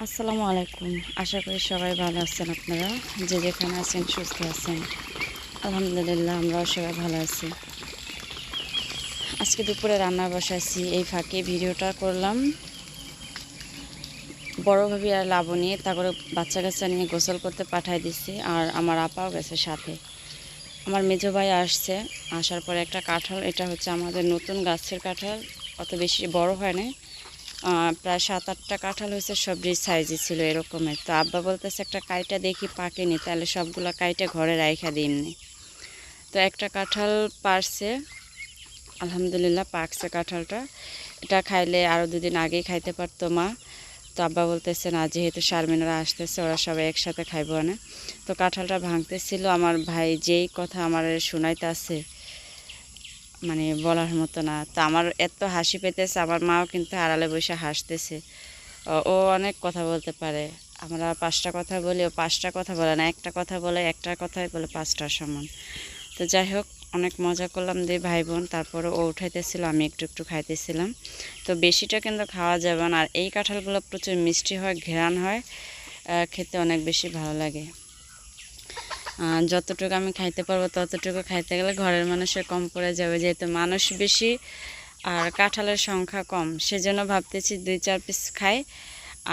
আসসালামু আলাইকুম। আশা করি সবাই ভালো আছেন আপনারা। যে যেখানে আছেন, সুস্থ আছেন। আলহামদুলিল্লাহ, আমরাও সবাই ভালো আছি। আজকে দুপুরে রান্না বসাইছি, এই ফাঁকে ভিডিওটা করলাম। বড় ভাবি আর লাবণী তারপরে বাচ্চা কাচ্চা নিয়ে গোসল করতে পাঠাই দিছি, আর আমার আপাও গেছে সাথে। আমার মেজো ভাই আসছে, আসার পরে একটা কাঁঠাল, এটা হচ্ছে আমাদের নতুন গাছের কাঁঠাল, অত বেশি বড় হয় না প্রায় সাত আটটা কাঁঠাল হয়েছে সবজি সাইজে ছিল এরকমের। তো আব্বা বলতেছে, একটা কাইটা দেখি পাকেনি তাহলে সবগুলো কাইটা ঘরে রাইখা দিইনি তো একটা কাঁঠাল পারছে, আলহামদুলিল্লাহ পাকছে কাঁঠালটা। এটা খাইলে আরও দুদিন আগেই খাইতে পারতো মা। তো আব্বা বলতেছে, না, যেহেতু শারমিনারা আসতেছে, ওরা সবাই একসাথে খাইবো না। তো কাঁঠালটা ভাঙতেছিল, আমার ভাই যেই কথা আমার শোনাইতে আছে মানে বলার মতো না। তো আমার এত হাসি পেতেছে, আমার মাও কিন্তু আড়ালে বসে হাসতেছে। ও- অনেক কথা বলতে পারে। আমরা পাঁচটা কথা বলি, ও পাঁচটা কথা বলে না, একটা কথা বলে, একটা কথাই বলে পাঁচটার সমান। তো যাই হোক, অনেক মজা করলাম দুই ভাই বোন তারপরে ও উঠাইতেছিল, আমি একটু একটু খাইতেছিলাম। তো বেশিটা কিন্তু খাওয়া যাবে না, আর এই কাঁঠালগুলো প্রচুর মিষ্টি হয় ঘেরান হয় খেতে অনেক বেশি ভালো লাগে। যতটুকু আমি খাইতে পারব ততটুকু খাইতে গেলে ঘরের মানুষের কম পড়ে যাবে, যেহেতু মানুষ বেশি আর কাঁঠালের সংখ্যা কম। সেজন্য ভাবতেছি দুই চার পিস খাই।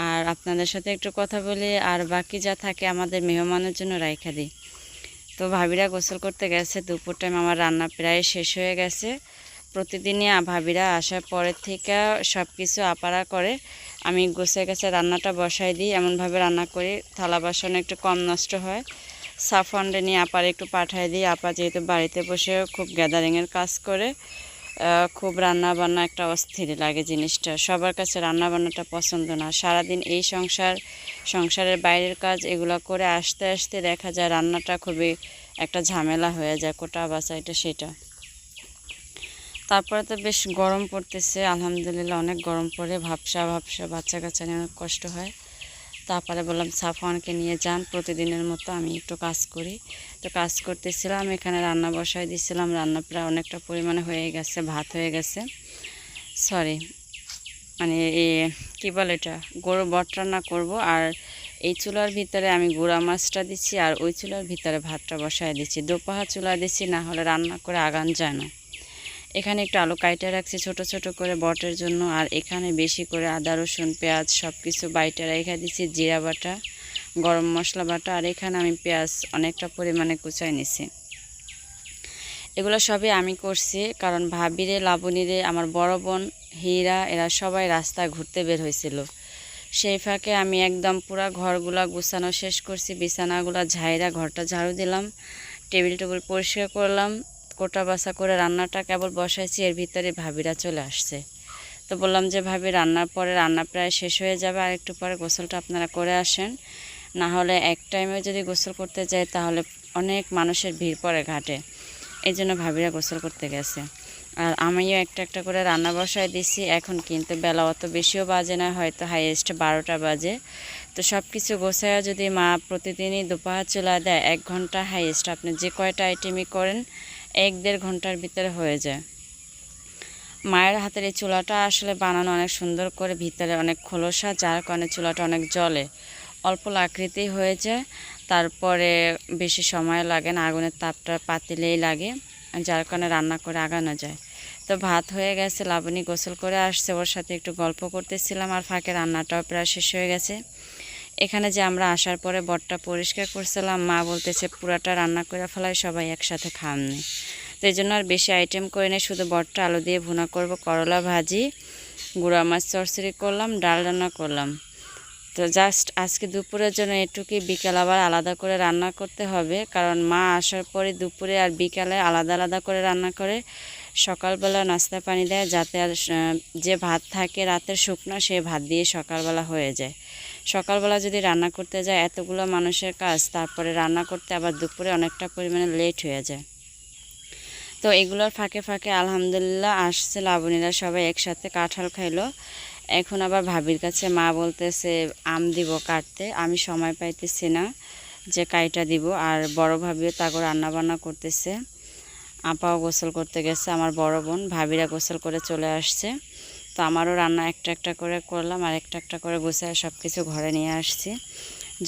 আর আপনাদের সাথে একটু কথা বলি, আর বাকি যা থাকে আমাদের মেহমানের জন্য রাইখা দিই। তো ভাবিরা গোসল করতে গেছে, দুপুর টাইম আমার রান্না প্রায় শেষ হয়ে গেছে। প্রতিদিনই ভাবিরা আসার পরের থেকে সব কিছু আপারা করে, আমি গোসে গেছে রান্নাটা বসাই দিই। এমনভাবে রান্না করি, থালা বাসন একটু কম নষ্ট হয়। সাফান্ডে নিয়ে আপার একটু পাঠাই দিই। আপা যেহেতু বাড়িতে বসে খুব গ্যাদারিংয়ের কাজ করে খুব রান্না বান্না একটা অস্থির লাগে জিনিসটা। সবার কাছে রান্না বান্নাটা পছন্দ না। সারাদিন এই সংসার, সংসারের বাইরের কাজ এগুলো করে আসতে আসতে দেখা যায় রান্নাটা খুবই একটা ঝামেলা হয়ে যায়, কোটা বাসা এটা সেটা। তারপরে তো বেশ গরম পড়তেছে, আলহামদুলিল্লাহ অনেক গরম পড়ে, ভাবসা ভাবসা বাচ্চা কাচ্চা নিয়ে অনেক কষ্ট হয়। তারপরে বললাম, সাফওয়ানকে নিয়ে যান, প্রতিদিনের মতো আমি একটু কাজ করি। তো কাজ করতেছিলাম, এখানে রান্না বসাই দিয়েছিলাম রান্না প্রায় অনেকটা পরিমাণে হয়ে গেছে, ভাত হয়ে গেছে। সরি মানে এ, কী বলে এটা? গরু বট রান্না করব, আর এই চুলার ভিতরে আমি গুঁড়া মাছটা দিচ্ছি আর ওই চুলার ভিতরে ভাতটা বসায় দিচ্ছি দোপাহা চুলা দিচ্ছি না হলে রান্না করে আগান যায় না। এখানে একটু আলু কাইটে রাখছি ছোট ছোট করে বটের জন্য। আর এখানে বেশি করে আদা, রসুন, পেঁয়াজ সব কিছু বাইটে রেখে দিচ্ছি জিরা বাটা, গরম মশলা বাটা। আর এখানে আমি পেঁয়াজ অনেকটা পরিমাণে কুচাই নিছি। এগুলো সবই আমি করছি কারণ ভাবিরে, লাবণীরে, আমার বড় বোন, হীরা, এরা সবাই রাস্তায় ঘুরতে বের হয়েছিল। সেই ফাঁকে আমি একদম পুরা ঘরগুলা গুছানো শেষ করছি, বিছানাগুলা ঝাইরা ঘরটা ঝাড়ু দিলাম টেবিল টেবিল পরিষ্কার করলাম। কোটা বাসা করে রান্নাটা কেবল বসাইছি, এর ভিতরে ভাবিরা চলে আসছে। তো বললাম যে, ভাবি, রান্নার পরে রান্না প্রায় শেষ হয়ে যাবে, আর একটু পরে গোসলটা আপনারা করে আসেন। না হলে এক টাইমে যদি গোসল করতে যাই, তাহলে অনেক মানুষের ভিড় পড়ে ঘাটে। এই জন্য ভাবিরা গোসল করতে গেছে। আর আমিও একটা একটা করে রান্না বসায় দিছি। এখন কিন্তু বেলা অত বেশিও বাজে না, হয়তো হাইয়েস্ট বারোটা বাজে। তো সব কিছু গোছায়া যদি মা প্রতিদিনই দুপাহার চুলা দেয়, এক ঘণ্টা হাইয়েস্ট আপনি যে কয়টা আইটেমই করেন এক দেড় ঘণ্টার ভিতরে হয়ে যায়। মায়ের হাতের এই চুলাটা আসলে বানানো অনেক সুন্দর করে ভিতরে অনেক খোলসা, যার কারণে চুলাটা অনেক জলে অল্প লাকড়িতেই হয়ে যায়, তারপরে বেশি সময় লাগে না, আগুনের তাপটা পাতিলেই লাগে, যার কারণে রান্না করে আগানো যায়। তো ভাত হয়ে গেছে, লাবণী গোসল করে আসছে, ওর সাথে একটু গল্প করতেছিলাম আর ফাঁকে রান্নাটাও প্রায় শেষ হয়ে গেছে। এখানে যে আমরা আসার পরে বটটা পরিষ্কার করছিলাম, মা বলতেছে, পুরাটা রান্না করে ফেলায় সবাই একসাথে খাননি। তো এই জন্য আর বেশি আইটেম করে নেই, শুধু বটটা আলু দিয়ে ভুনা করব, করলা ভাজি, গুঁড়া মাছ চরচড়ি করলাম, ডাল রান্না করলাম। তো জাস্ট আজকে দুপুরের জন্য এটুকুই, বিকেল আবার আলাদা করে রান্না করতে হবে, কারণ মা আসার পরে দুপুরে আর বিকালে আলাদা আলাদা করে রান্না করে, সকালবেলা নাস্তা পানি দেয়, যাতে আর যে ভাত থাকে রাতের শুকনো, সে ভাত দিয়ে সকালবেলা হয়ে যায়। সকালবেলা যদি রান্না করতে যায় এতগুলো মানুষের কাজ, তারপরে রান্না করতে আবার দুপুরে অনেকটা পরিমাণে লেট হয়ে যায়। তো এগুলোর ফাঁকে ফাঁকে আলহামদুলিল্লাহ আসছে, লাবণীরা সবাই একসাথে কাঁঠাল খাইলো। এখন আবার ভাবির কাছে মা বলতেছে, আম দিব কাটতে, আমি সময় পাইতেছি না যে কাইটা দিব। আর বড় ভাবিও তাকে রান্না বান্না করতেছে। আপাও গোসল করতে গেছে আমার বড় বোন, ভাবিরা গোসল করে চলে আসছে। তো আমারও রান্না একটা একটা করে করলাম, আর একটা একটা করে গুছিয়ে সব কিছু ঘরে নিয়ে আসছি,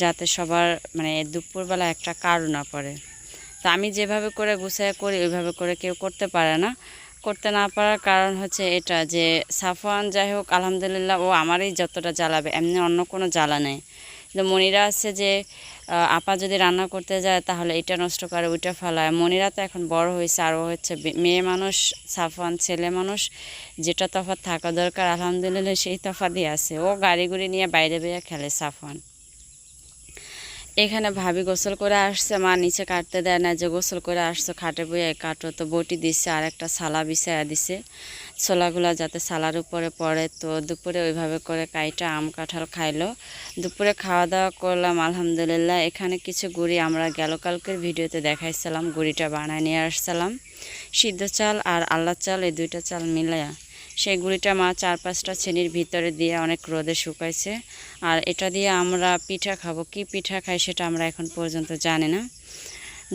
যাতে সবার মানে দুপুরবেলা একটা কারু না পড়ে। তো আমি যেভাবে করে গুছায় করি, ওইভাবে করে কেউ করতে পারে না। করতে না পারার কারণ হচ্ছে এটা যে সাফওয়ান যাই হোক, আলহামদুলিল্লাহ ও আমারই যতটা জ্বালাবে, এমনি অন্য কোনো জ্বালা নেই। মনিরা আছে যে আপা যদি রান্না করতে যায় তাহলে এটা নষ্ট করে, ওইটা ফেলায়। মনিরা তো এখন বড় হয়েছে আর ও হচ্ছে মেয়ে মানুষ, সাফওয়ান ছেলে মানুষ, যেটা তফাৎ থাকা দরকার, আলহামদুলিল্লাহ সেই তফাতই আছে। ও গাড়ি গুড়ি নিয়ে বাইরে বেরিয়ে খেলে সাফওয়ান। এখানে ভাবি গোসল করে আসছে, মা নিচে কাটতে দেয় না, যে গোসল করে আসছো, খাটে বইয়ে কাটো, তো বটি দিচ্ছে আর একটা সালা বিছায়া দিছে। ছোলাগুলা যাতে সালার উপরে পড়ে, তো দুপুরে ওইভাবে করে কাইটা আম কাঁঠাল খাইলো। দুপুরে খাওয়া দাওয়া করলাম, আলহামদুলিল্লাহ। এখানে কিছু গুড়ি আমরা গেল কালকের ভিডিওতে দেখাইছিলাম, গুড়িটা বানায় নিয়ে আসছিলাম। সিদ্ধ চাল আর আল্লাহ চাল, এই দুইটা চাল মিলায়া সেই গুঁড়িটা মা চার পাঁচটা চেনির ভিতরে দিয়ে অনেক রোদে শুকাইছে। আর এটা দিয়ে আমরা পিঠা খাব। কি পিঠা খাই সেটা আমরা এখন পর্যন্ত জানি না।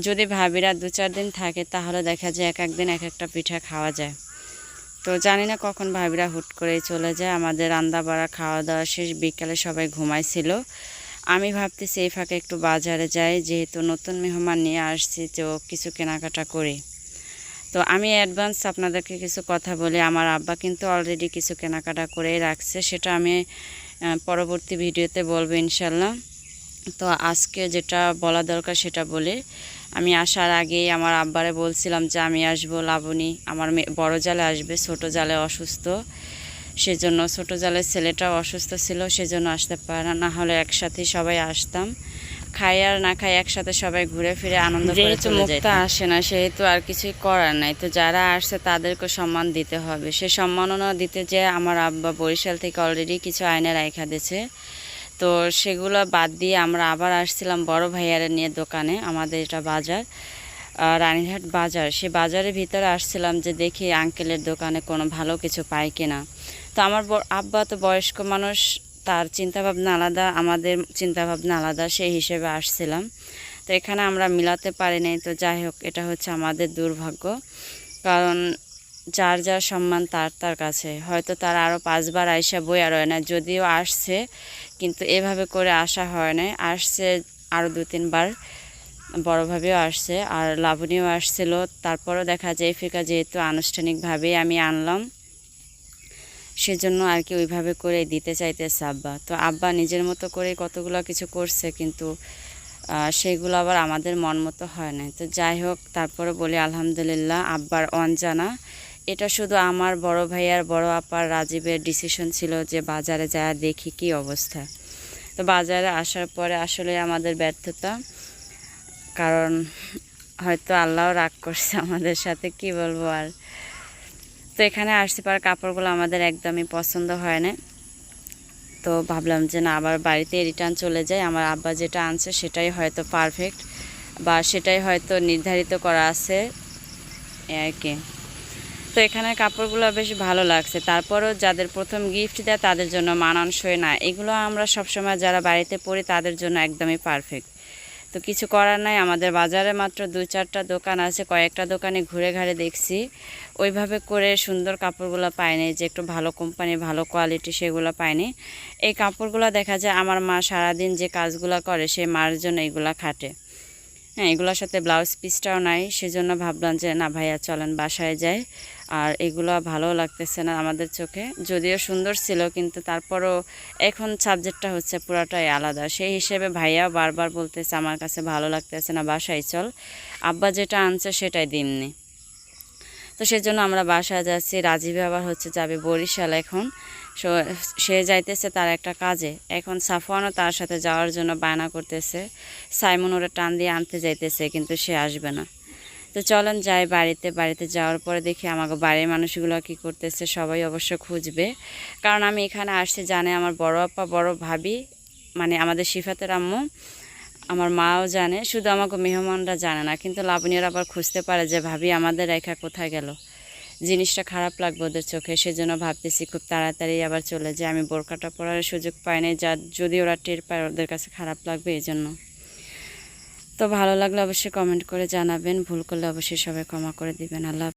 যদি ভাবিরা দু চার দিন থাকে, তাহলে দেখা যায় এক একদিন এক একটা পিঠা খাওয়া যায়। তো জানি না কখন ভাবিরা হুট করেই চলে যায়। আমাদের রান্না বাড়া, খাওয়া দাওয়া শেষ, বিকালে সবাই ঘুমাইছিল। আমি ভাবতেছি এই ফাঁকে একটু বাজারে যাই, যেহেতু নতুন মেহমান নিয়ে আসছি, তো কিছু কেনাকাটা করি। তো আমি অ্যাডভান্স আপনাদেরকে কিছু কথা বলি। আমার আব্বা কিন্তু অলরেডি কিছু কেনাকাটা করেই রাখছে, সেটা আমি পরবর্তী ভিডিওতে বলব ইনশাল্লাহ তো আজকে যেটা বলা দরকার সেটা বলি। আমি আসার আগেই আমার আব্বারে বলছিলাম যে আমি আসব লাবণী। আমার বড় জালে আসবে ছোট জালে অসুস্থ। সেজন্য ছোট জালের ছেলেটাও অসুস্থ ছিল সেজন্য আসতে পারে না। হলে একসাথেই সবাই আসতাম। খাই আর না খাই একসাথে সবাই ঘুরে ফিরে আনন্দ যেহেতু মুক্তা আসে না সেহেতু আর কিছুই করার নাই। তো যারা আসছে তাদেরকে সম্মান দিতে হবে। সে সম্মাননা দিতে যে আমার আব্বা বরিশাল থেকে অলরেডি কিছু আয়না রাখা দিয়েছে। তো সেগুলো বাদ দিয়ে আমরা আবার আসছিলাম বড় ভাইয়ারে নিয়ে দোকানে, আমাদের এটা বাজার রানীরহাট বাজার। সে বাজারের ভিতরে আসছিলাম যে দেখি আঙ্কেলের দোকানে কোনো ভালো কিছু পাই কিনা। তো আমার আব্বা তো বয়স্ক মানুষ, তার চিন্তাভাবনা আলাদা, আমাদের চিন্তাভাবনা আলাদা, সেই হিসেবে আসছিলাম। তো এখানে আমরা মিলাতে পারি নাই, তো যাই হোক, এটা হচ্ছে আমাদের দুর্ভাগ্য। কারণ যার যার সম্মান তার তার কাছে। হয়তো তার আরও পাঁচবার আইসা বইয়া রয় না, যদিও আসছে, কিন্তু এভাবে করে আসা হয় না আসছে আরও দু, তিনবার বড়োভাবেও আসছে আর লাবণীও আসছিল। তারপরও দেখা যায়, ফিকা যেহেতু আনুষ্ঠানিকভাবেই আমি আনলাম, সেজন্য আর কি ওইভাবে করে দিতে চাইতেছে আব্বা। তো আব্বা নিজের মতো করে কতগুলো কিছু করছে, কিন্তু সেগুলো আবার আমাদের মন মতো হয় না তো যাই হোক তারপরে বলি আলহামদুলিল্লাহ, আব্বার অনজানা এটা শুধু আমার বড় ভাইয়ার বড় আপার রাজীবের ডিসিশন ছিল যে বাজারে যায় দেখি কি অবস্থা। তো বাজারে আসার পরে আসলে আমাদের ব্যর্থতা, কারণ হয়তো আল্লাহ রাগ করছে আমাদের সাথে, কি বলব আর। তো এখানে আসতে পারে কাপড়গুলো আমাদের একদমই পছন্দ হয় না। তো ভাবলাম যে না, আবার বাড়িতে রিটার্ন চলে যায় আমার আব্বা যেটা আনছে সেটাই হয়তো পারফেক্ট বা সেটাই হয়তো নির্ধারিত করা আছে। আর কি। তো এখানে কাপড়গুলো বেশ ভালো লাগছে। তারপরও যাদের প্রথম গিফট দেয়, তাদের জন্য মানানসই না। এগুলো আমরা সবসময় যারা বাড়িতে পড়ি তাদের জন্য একদমই পারফেক্ট তো কিছু করার নাই, আমাদের বাজারে মাত্র দুই চারটা দোকান আছে, কয়েকটা দোকানে ঘুরে ঘাড়ে দেখছি। ওইভাবে করে সুন্দর কাপড়গুলো পাইনি, যে একটু ভালো কোম্পানি ভালো কোয়ালিটি সেগুলো পাইনি। এই কাপড়গুলো দেখা যায়, আমার মা সারাদিন যে কাজগুলো করে সেই মার জন্য এইগুলো খাটে। হ্যাঁ এগুলোর সাথে ব্লাউজ পিসটাও নাই। সেজন্য ভাবলাম যে, না ভাইয়া, চলেন, বাসায় যাই। আর এগুলো ভালো লাগতেছে না আমাদের চোখে। যদিও সুন্দর ছিল, কিন্তু তারপরও এখন সাবজেক্টটা হচ্ছে পুরাটাই আলাদা। সেই হিসেবে ভাইয়া বারবার বলতেছে, আমার কাছে ভালো লাগতেছে না, বাসায় চল। আব্বা যেটা আনছে সেটাই দিননি। তো সেজন্য আমরা বাসায় যাচ্ছি। রাজীব আবার হচ্ছে যাবে বরিশাল এখন। সে যাইতেছে তার একটা কাজে। এখন সাফওয়ানও তার সাথে যাওয়ার জন্য বায়না করতেছে। সাইমন ওরা টান দিয়ে আনতে যাইতেছে, কিন্তু সে আসবে না। তো চলেন যাই বাড়িতে। বাড়িতে যাওয়ার পরে দেখি আমাকে বাড়ির মানুষগুলো কি করতেছে, সবাই অবশ্য খুঁজবে। কারণ আমি এখানে আসছি, জানে আমার বড় আপা, বড় ভাবি মানে আমাদের সিফাতের আম্মু। আমার মাও জানে, শুধু আমাকে মেহমানরা জানে না, কিন্তু লাবণীরা আবার খুঁজতে পারে যে, ভাবি, আমাদের রেখা কোথায় গেল? জিনিসটা খারাপ লাগবে ওদের চোখে, সেজন্য ভাবতেছি খুব তাড়াতাড়ি আবার চলে যায় আমি বোরকাটা পরার সুযোগ পাই নাই, যা যদি ওরা টের পায় ওদের কাছে খারাপ লাগবে এই জন্য তো ভালো লাগলে অবশ্যই কমেন্ট করে জানাবেন, ভুল করলে অবশ্যই সবাই ক্ষমা করে দিবেন। আল্লাহ